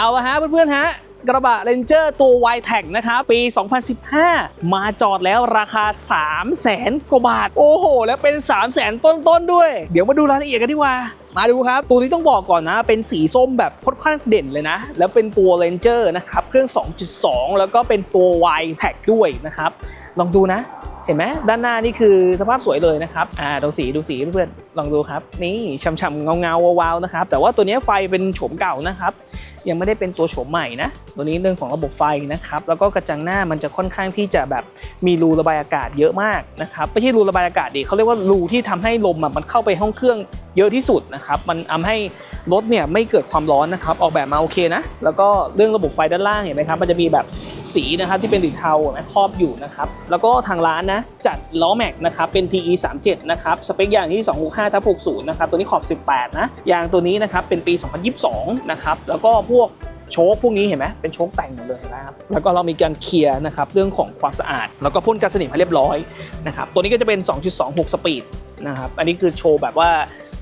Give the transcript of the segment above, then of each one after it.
เอาละฮะเพื่อนๆฮะกระบะเรนเจอร์ตัว y t e c นะครับ ปี 2015 มาจอดแล้วราคา 3 0 0แสนกว่าบาท โอ้โห แล้วเป็น 3 0 0แสนต้นๆด้วย เดี๋ยวมาดูรายละเอียดกันดีกว่า มาดูครับ ตัวนี้ต้องบอกก่อนนะ เป็นสีส้มแบบค่อนข้างเด่นเลยนะ แล้วเป็นตัว Ranger นะครับ เครื่อง 2.2 แล้วก็เป็นตัว y t e c ด้วยนะครับ ลองดูนะ เห็นไหมด้านหน้านี่คือสภาพสวยเลยนะครับ อ่าดูสีดูสีเพื่อนๆลองดูครับ นี่ช่ำๆเงาๆวาวๆนะครับ แต่ว่าตัวนี้ไฟเป็นโฉมเก่านะครับยังไม่ได้เป็นตัวโฉมใหม่นะ ตัวนี้เรื่องของระบบไฟนะครับ แล้วก็กระจังหน้ามันจะค่อนข้างที่จะแบบมีรูระบายอากาศเยอะมากนะครับ ไม่ใช่รูระบายอากาศดิเขาเรียกว่ารูที่ทำให้ลมมันเข้าไปห้องเครื่องเยอะที่สุดนะครับ มันทำให้รถเนี่ยไม่เกิดความร้อนนะครับ ออกแบบมาโอเคนะ แล้วก็เรื่องระบบไฟด้านล่างเห็นไหมครับ มันจะมีแบบสีนะครับที่เป็นสีเทาไหมครอบอยู่นะครับ แล้วก็ทางร้านนะจัดล้อแม็กนะครับ เป็น TE 37นะครับ สเปคยางที่265ทับ60นะครับ ตัวนี้ขอบ 18 นะ ยางตัวนี้นะครับเป็นปี 2022 นะครับ แล้วก็พวกโชคพวกนี้เห็นไหมเป็นโชคแต่งหมดเลยนะครับแล้วก็เรามีการเคลียร์นะครับเรื่องของความสะอาด แล้วก็พ่นกันสนิมให้เรียบร้อยนะครับตัวนี้ก็จะเป็น 2.26 สปีดนะครับอันนี้คือโชว์แบบว่า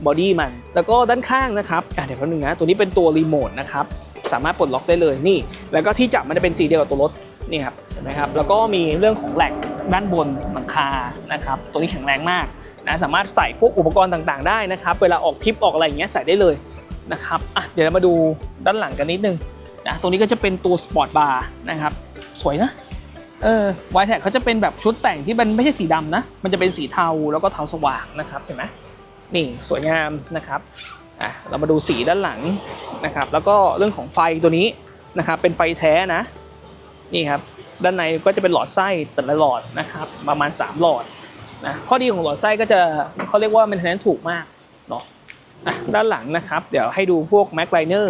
บอดี้มัน แล้วก็ด้านข้างนะครับเดี๋ยวแป๊บนึงนะตัวนี้เป็นตัวรีโมทนะครับสามารถปลดล็อกได้เลยนี่ แล้วก็ที่จับมันจะเป็นสีเดียวกับตัวรถนี่ครับเห็นไหมครับแล้วก็มีเรื่องของแหลกด้านบนหลังคานะครับตัวนี้แข็งแรงมากนะสามารถใส่พวกอุปกรณ์ต่างๆ ได้นะครับเวลาออกทริปออกอะไรอย่างเงี้ยใส่ได้เลย นะครับอะเดี๋ยวเรามาดูด้านหลังกันนิดนึงนะตรงนี้ก็จะเป็นตัวสปอร์ตบาร์นะครับ สวยนะเออวายแท็กเขาจะเป็นแบบชุดแต่งที่มันไม่ใช่สีดำนะ มันจะเป็นสีเทาแล้วก็เทาสว่างนะครับเห็นไหมนี่สวยงามนะครับอะเรามาดูสีด้านหลังนะครับ แล้วก็เรื่องของไฟตัวนี้นะครับเป็นไฟแท้นะนี่ครับด้านในก็จะเป็นหลอดไส้แต่ละหลอดนะครับประมาณ 3 หลอดนะข้อดีของหลอดไส้ก็จะเขาเรียกว่า maintenance ถูกมากเนาะ ด้านหลังนะครับ เดี๋ยวให้ดูพวก Mac Liner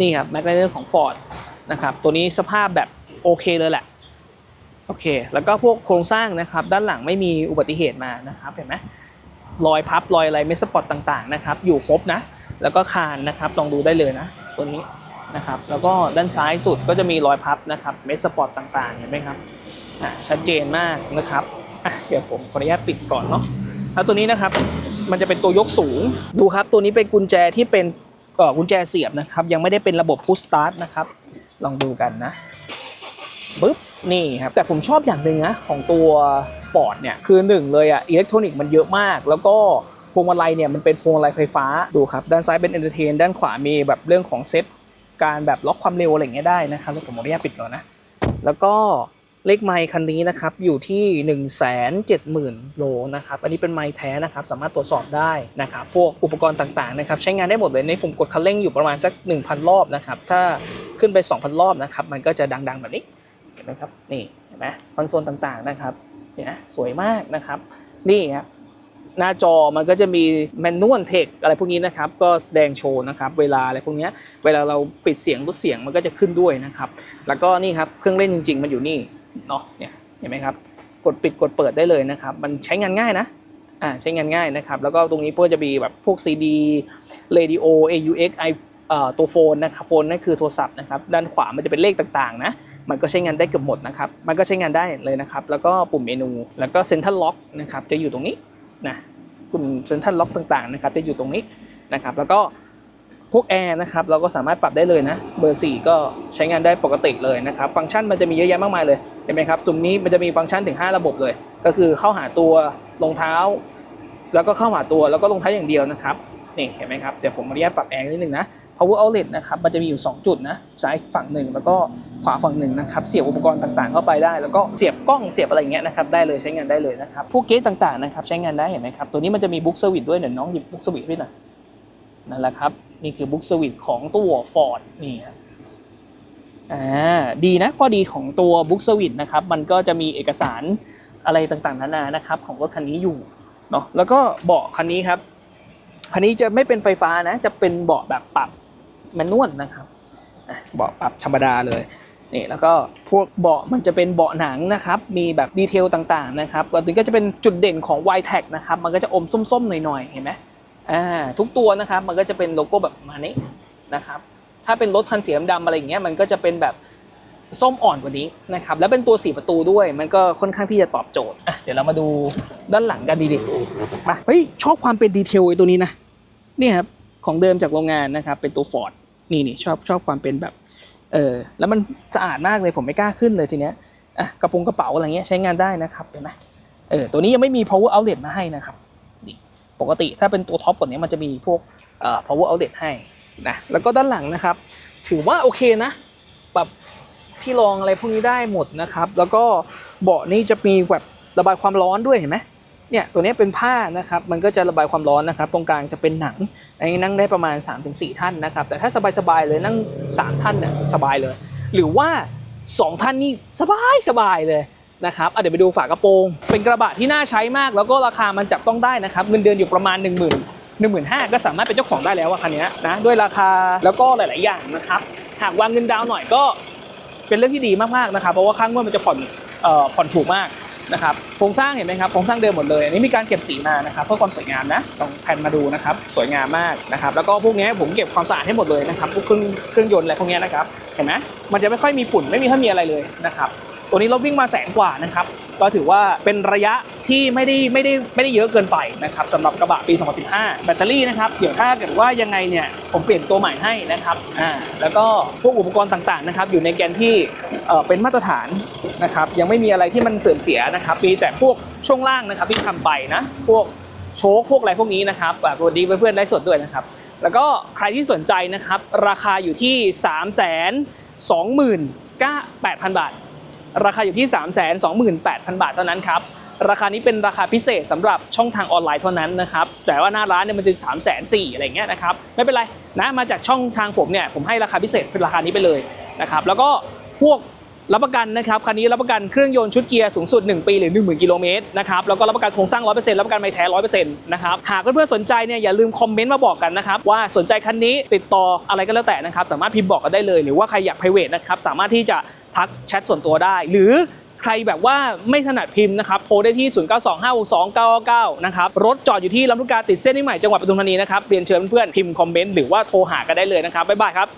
นี่ครับแม็กไลเนอร์ของ Ford นะครับตัวนี้สภาพแบบโอเคเลยแหละโอเค แล้วก็พวกโครงสร้างนะครับ ด้านหลังไม่มีอุบัติเหตุมานะครับเห็นไหมรอยพับรอยอะไรเมสสปอตต่างๆนะครับ อยู่ครบนะ แล้วก็คานนะครับลองดูได้เลยนะ ตัวนี้นะครับ แล้วก็ด้านซ้ายสุดก็จะมีรอยพับนะครับเมสสปอตต่างๆเห็นไหมครับอะชัดเจนมากนะครับเดี๋ยวผมขออนุญาตปิดก่อนเนาะแล้วตัวนี้นะครับ มันจะเป็นตัวยกสูง ดูครับ ตัวนี้เป็นกุญแจที่เป็นกุญแจเสียบนะครับ ยังไม่ได้เป็นระบบ push start นะครับ ลองดูกันนะปึ๊บนี่ครับ แต่ผมชอบอย่างหนึ่งนะของตัว Ford เนี่ย คือหนึ่งเลยอะอิเล็กทรอนิกส์มันเยอะมาก แล้วก็พวงมาลัยเนี่ยมันเป็นพวงมาลัยไฟฟ้าดูครับ ด้านซ้ายเป็น entertain ด้านขวามีแบบเรื่องของเซตการแบบล็อกความเร็วอะไรเงี้ยได้นะครับแล้วผมขออนุญาตปิดก่อนนะ แล้วก็ เลขไมค์คันนี้นะครับอยู่ที่ 1 7 0 0 0 0 โลนะครับอันนี้เป็นไมค์แท้นะครับสามารถตรวจสอบได้นะครับพวกอุปกรณ์ต่างๆนะครับใช้งานได้หมดเลยในผมกดคันเร่งอยู่ประมาณสัก 1,000 รอบนะครับถ้าขึ้นไป 2,000 รอบนะครับมันก็จะดังๆแบบนี้เห็นไหมครับนี่เห็นไหมคอนโซลต่างๆนะครับเนี่ยนะสวยมากนะครับนี่ครับหน้าจอมันก็จะมีแมนนวลเทคอะไรพวกนี้นะครับ ก็แสดงโชว์นะครับ เวลาอะไรพวกนี้เวลาเราปิดเสียงลดเสียงมันก็จะขึ้นด้วยนะครับ แล้วก็นี่ครับเครื่องเล่นจริง ๆ มันอยู่นี่ เนาะเนี่ยเห็นไหมครับ กดปิดกดเปิดได้เลยนะครับ มันใช้งานง่ายนะอ่าใช้งานง่ายนะครับ แล้วก็ตรงนี้ก็จะมีแบบพวก CD Radio AUX i เอ่อตัวโฟนนะครับโฟนนั่นคือโทรศัพท์นะครับด้านขวามันจะเป็นเลขต่างๆนะมันก็ใช้งานได้เกือบหมดนะครับมันก็ใช้งานได้เลยนะครับแล้วก็ปุ่มเมนู แล้วก็เซ็นทรัลล็อกนะครับจะอยู่ตรงนี้นะกลุ่มเซ็นทรัลล็อกต่างๆนะครับจะอยู่ตรงนี้นะครับแล้วก็ พวกแอร์นะครับเราก็สามารถปรับได้เลยนะ เบอร์ 4 ก็ใช้งานได้ปกติเลยนะครับ ฟังก์ชันมันจะมีเยอะแยะมากมายเลย เห็นไหมครับตรงนี้มันจะมีฟังก์ชันถึง 5 ระบบเลย ก็คือเข้าหาตัวรองเท้า แล้วก็เข้าหาตัวแล้วก็รองเท้าอย่างเดียวนะครับ นี่เห็นไหมครับเดี๋ยวผมอนุญาตปรับแอร์นิดนึงนะ power outlet นะครับมันจะมีอยู่ 2 จุดนะซ้ายฝั่งหนึ่งแล้วก็ขวาฝั่งหนึ่งนะครับเสียบอุปกรณ์ต่างๆเข้าไปได้ แล้วก็เสียบกล้องเสียบอะไรอย่างเงี้ยนะครับได้เลยใช้งานได้เลยนะครับพวกเกจต่างๆนะครับใช้งานได้เห็นไหมครับตัวนี้มันจะมีบุ๊กเซอร์วิสด้วยเดี๋ยวน้องหยิบบุ๊กเซอร์วิสให้หน่อย นั่นแหละครับ นี่คือบุ๊กเซอร์วิสของตัว Ford นี่ครับอ่าดีนะข้อดีของตัวบุ๊กเซอร์วิสนะครับ มันก็จะมีเอกสารอะไรต่างๆ นานานะครับ ของรถคันนี้อยู่เนาะแล้วก็เบาะคันนี้ครับ คันนี้จะไม่เป็นไฟฟ้านะ จะเป็นเบาะแบบปรับแมนนวลนะครับเบาะปรับธรรมดาเลยนี่แล้วก็พวกเบาะมันจะเป็นเบาะหนังนะครับ มีแบบดีเทลต่างๆนะครับก็ถึงก็จะเป็นจุดเด่นของ y t e c นะครับ มันก็จะอมส้มๆหน่อยๆ เห็นไหม อ่าทุกตัวนะครับมันก็จะเป็นโลโก้แบบมานี้นะครับถ้าเป็นรถคันสีดำอะไรอย่างเงี้ยมันก็จะเป็นแบบส้มอ่อนกว่านี้นะครับแล้วเป็นตัวสี่ประตูด้วยมันก็ค่อนข้างที่จะตอบโจทย์เดี๋ยวเรามาดูด้านหลังกันดีๆมาเฮ้ยชอบความเป็นดีเทลไอ้ตัวนี้นะนี่ครับของเดิมจากโรงงานนะครับเป็นตัว Ford นี่นี่ชอบชอบความเป็นแบบเออแล้วมันสะอาดมากเลยผมไม่กล้าขึ้นเลยทีเนี้ยอะกระโปรงกระเป๋าอะไรเงี้ยใช้งานได้นะครับเห็นไหมเออตัวนี้ยังไม่มี power outlet มาให้นะครับ ปกติถ้าเป็นตัวท็อปกว่านี้มันจะมีพวก power outlet ให้นะแล้วก็ด้านหลังนะครับ ถือว่าโอเคนะแบบที่รองอะไรพวกนี้ได้หมดนะครับ แล้วก็เบาะนี่จะมีแบบระบายความร้อนด้วยเห็นไหมเนี่ยตัวนี้เป็นผ้านะครับมันก็จะระบายความร้อนนะครับ ตรงกลางจะเป็นหนังอันนี้นั่งได้ประมาณ 3-4 ท่านนะครับ แต่ถ้าสบายๆเลยนั่ง 3 ท่านเนี่ยสบายเลย หรือว่า 2 ท่านนี่สบายสบายเลย นะครับเดี๋ยวไปดูฝากระโปรง เป็นกระบะที่น่าใช้มาก แล้วก็ราคามันจับต้องได้นะครับ เงินเดือนอยู่ประมาณ 1 0 0 0 0 1 5 0 0 0ก็สามารถเป็นเจ้าของได้แล้วอะคันนี้นะด้วยราคาแล้วก็หลาย ๆ อย่างนะครับ หากวางเงินดาวน์หน่อยก็เป็นเรื่องที่ดีมาก ๆ นะครับ เพราะว่าข้างงวดมันจะผ่อนเอ่อผ่อนถูกมากนะครับโครงสร้างเห็นไหมครับโครงสร้างเดิมหมดเลยอันนี้มีการเก็บสีมานะครับเพื่อความสวยงามนะลองแผ่นมาดูนะครับสวยงามมากนะครับแล้วก็พวกนี้ผมเก็บความสะอาดให้หมดเลยนะครับพวกเครื่องเครื่องยนต์อะไรพวกนี้นะครับเห็นไหมมันจะไม่ค่อยมีฝุ่นไม่มีค่อยมีอะไรเลยนะครับ ตัวนี้รถวิ่งมาแสนกว่านะครับ ก็ถือว่าเป็นระยะที่ไม่ได้ไม่ได้ไม่ได้เยอะเกินไปนะครับสำหรับกระบะปี 2015 แบตเตอรี่นะครับ เดี๋ยวถ้าเกิดว่ายังไงเนี่ยผมเปลี่ยนตัวใหม่ให้นะครับ อ่า แล้วก็พวกอุปกรณ์ต่างๆนะครับ อยู่ในแกนที่เอ่อเป็นมาตรฐานนะครับ ยังไม่มีอะไรที่มันเสื่อมเสียนะครับ มีแต่พวกช่วงล่างนะครับที่ทำไปนะ พวกโชคพวกอะไรพวกนี้นะครับแบบสวัสดีเพื่อนๆได้สดด้วยนะครับ แล้วก็ใครที่สนใจนะครับ ราคาอยู่ที่ 3 2 9 8 0 0 บาท ราคาอยู่ที่ 3 2 8 0 0 0 บาทเท่านั้นครับ ราคานี้เป็นราคาพิเศษสำหรับช่องทางออนไลน์เท่านั้นนะครับ แต่ว่าหน้าร้านเนี่ยมันจะ3 4 0 0 0อะไรเงี้ยนะครับ ไม่เป็นไรนะ มาจากช่องทางผมเนี่ย ผมให้ราคาพิเศษเป็นราคานี้ไปเลยนะครับ แล้วก็พวก รับประกันนะครับคันนี้รับประกันเครื่องยนต์ชุดเกียร์สูงสุด 1 ปีหรือ 10,000 กิโลเมตรนะครับแล้วก็รับประกันโครงสร้าง 100%รับประกันไม่แท้100%นะครับหากเพื่อนๆสนใจเนี่ยอย่าลืมคอมเมนต์มาบอกกันนะครับว่าสนใจคันนี้ติดต่ออะไรก็แล้วแต่นะครับสามารถพิมพ์บอกกันได้เลย หรือว่าใครอยาก private นะครับสามารถที่จะทักแชทส่วนตัวได้ หรือใครแบบว่าไม่ถนัดพิมพ์นะครับโทรได้ที่ 0925622999 นะครับ รถจอดอยู่ที่ลำลูกกาติดเส้นที่ใหม่จังหวัดปทุมธานีนะครับเรียนเชิญเพื่อนๆพิมพ์คอมเมนต์หรือว่าโทรหากันได้เลยนะครับบ๊ายบายครับ